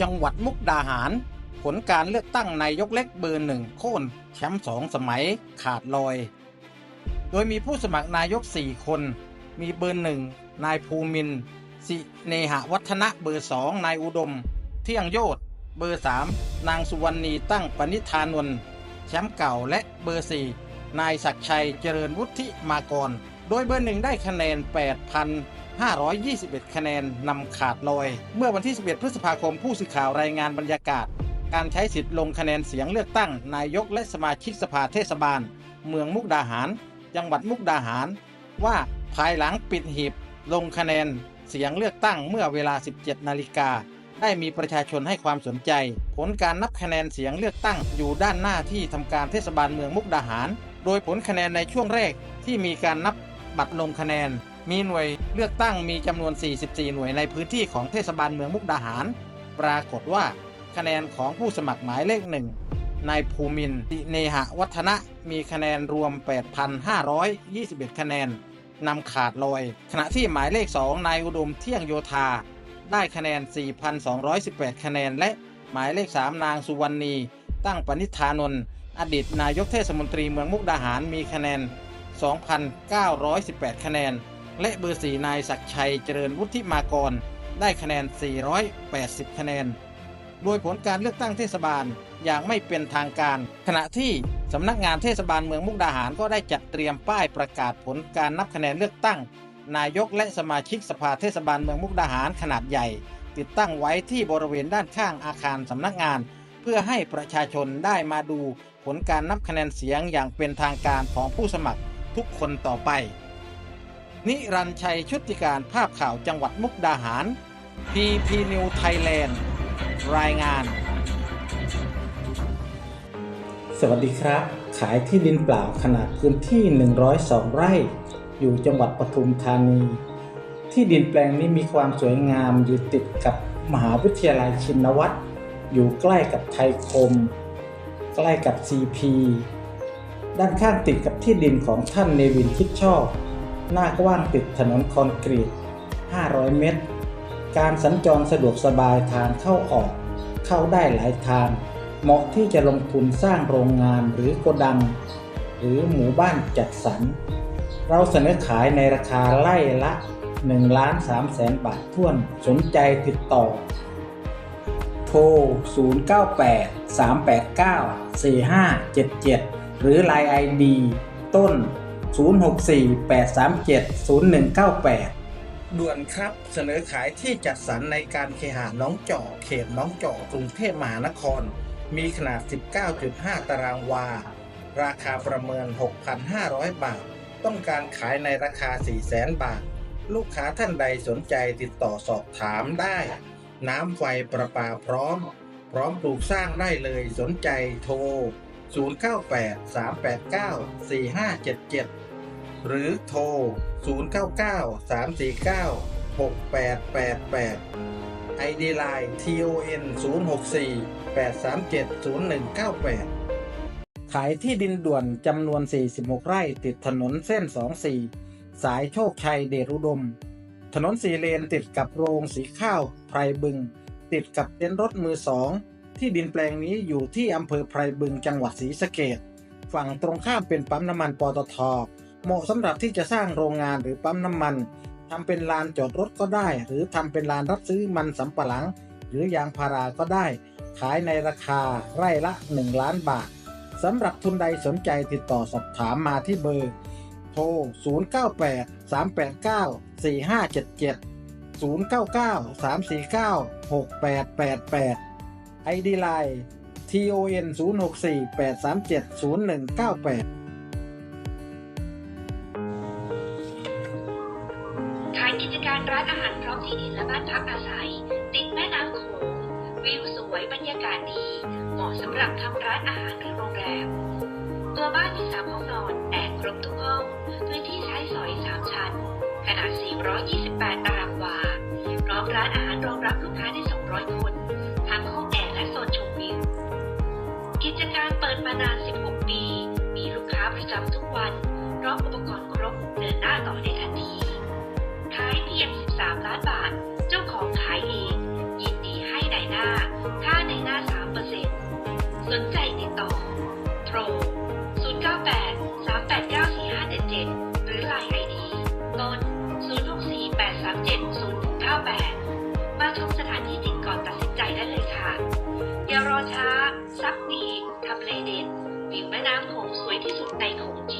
จังหวัดมุกดาหาร ผลการเลือกตั้งนายกเล็กเบอร์หนึ่งโค่นแชมป์สองสมัยขาดลอย โดยมีผู้สมัครนายก 4 คน มีเบอร์หนึ่งนายภูมินสิเนหวัฒนะเบอร์สองนายอุดม เที่ยงโยธเบอร์สามนางสุวรรณีตั้งปณิธานนท์แชมป์เก่าและเบอร์สี่นายศักชัยเจริญวุฒิมากร โดยเบอร์หนึ่งได้คะแนน 521 คะแนนนำขาดลอย เมื่อวันที่ 11 พฤษภาคมผู้สื่อข่าวรายงานบรรยากาศ การใช้สิทธิ์ลงคะแนนเสียงเลือกตั้ง นายกและสมาชิกสภาเทศบาล เมืองมุกดาหาร จังหวัดมุกดาหาร ว่าภายหลังปิดหีบ ลงคะแนนเสียงเลือกตั้งเมื่อเวลา 17 นาฬิกาได้มีประชาชนให้ความสนใจ ผลการนับคะแนนเสียงเลือกตั้งอยู่ด้านหน้าที่ทำการเทศบาลเมืองมุกดาหาร โดยผลคะแนนในช่วงแรกที่มีการนับบัตรลงคะแนน มีหน่วยเลือกตั้งมีจำนวน 44 หน่วยในพื้นที่ของเทศบาลเมืองมุกดาหาร ปรากฏว่าคะแนนของผู้สมัครหมายเลขหนึ่งนายภูมินติเนหะวัฒนะมีคะแนนรวม 8,521 คะแนนนำขาดลอย ขณะที่หมายเลข 2 นายอุดมเที่ยงโยธา ได้คะแนน 4,218 คะแนน และหมายเลข 3 นางสุวรรณี ตั้งปณิธานนท์อดีตนายกเทศมนตรีเมืองมุกดาหารมีคะแนน 2,918 คะแนน และเบอร์ 4 นายศักชัยเจริญวุฒิมากร ได้คะแนน 480 คะแนน โดยผลการเลือกตั้งเทศบาลอย่างไม่เป็นทางการ ขณะที่สำนักงานเทศบาลเมืองมุกดาหารก็ได้จัดเตรียมป้ายประกาศผลการนับคะแนนเลือกตั้ง นายกและสมาชิกสภาเทศบาลเมืองมุกดาหารขนาดใหญ่ ติดตั้งไว้ที่บริเวณด้านข้างอาคารสำนักงาน เพื่อให้ประชาชนได้มาดูผลการนับคะแนนเสียงอย่างเป็นทางการของผู้สมัครทุกคนต่อไป นิรันชัยชุติการภาพข่าวจังหวัดมุกดาหาร PP New Thailand รายงาน สวัสดีครับ ขายที่ดินเปล่าขนาดพื้นที่ 102 ไร่ อยู่จังหวัดปทุมธานี ที่ดินแปลงนี้มีความสวยงามอยู่ติดกับมหาวิทยาลัยชินวัตรอยู่ใกล้กับไทยคม ใกล้กับ CP ด้านข้างติดกับที่ดินของท่านเนวินคิดชอบ หน้ากว้างติดถนนคอนกรีต 500 เมตร การสัญจรสะดวกสบายทางเข้าออก เข้าได้หลายทาง เหมาะที่จะลงทุนสร้างโรงงานหรือโกดัง หรือหมู่บ้านจัดสรร เราเสนอขายในราคาไล่ละ1ล้าน3แสนบาทท้วนสนใจติดต่อ โทร 098 389 4577 หรือ Line ID ต้น 064 837 0198 ด่วนครับเสนอขายที่จัดสรรในการเคหะน้องจอกเขตน้องจอกกรุงเทพมหานคร มีขนาด 19.5 ตารางวา ราคาประเมิน 6,500 บาท ต้องการขายในราคา 400,000 บาท ลูกค้าท่านใดสนใจติดต่อสอบถามได้ น้ำไฟประปาพร้อม พร้อมปลูกสร้างได้เลยสนใจโทร 098 389 4577 หรือโทร 099 349 6888 ID Line TON 064 837 0198ขายที่ดินด่วนจำนวน 46 ไร่ติดถนนเส้น 24 สายโชคชัยเดชอุดม ถนนสีเลนติดกับโรงสีข้าวไพรบึง ติดกับเต็นท์รถมือสอง ที่ดินแปลงนี้อยู่ที่อำเภอไพรบึงจังหวัดศรีสะเกดฝั่งตรงข้ามเป็นปั๊มน้ำมันปตท เหมาะสำหรับที่จะสร้างโรงงานหรือปั๊มน้ำมันทำเป็นลานจอดรถก็ได้ หรือทำเป็นลานรับซื้อมันสำปะหลัง หรือยางพาราก็ได้ ขายในราคาไร่ละ 1 ล้านบาทสำหรับทุนใดสนใจติดต่อสอบถามมาที่เบอร์ โทร 098 389 4577 099 349 6888 ID Line TON 064 837 0198ขายกิจการร้านอาหารพร้อมที่ดินและบ้านพักอาศัย ติดแม่น้ำโขงวิวสวยบรรยากาศดี เหมาะสำหรับทำร้านอาหารหรือโรงแรม ตัวบ้านมีสามห้องนอนแอร์ครบทุกห้อง พื้นที่ใช้สอยสามชั้น ขนาด 428 ตารางวา พร้อมร้านอาหารรองรับ พร้อมอุปกรณ์ครบเดินหน้าต่อในทันทีขายเพียง 13 ล้านบาท เจ้าของขายเอง ยินดีให้ในหน้า ค่าในหน้า 3%สนใจติดต่อ โทร 098 389 4577 หรือล Line ดีต้น064 837 0698 มาชมสถานที่จริงก่อนตัดสินใจได้เลยค่ะ อย่ารอช้า ซักดีทำเลเด็ดวิวแม่น้ำโขงสวยที่สุดในโขงจี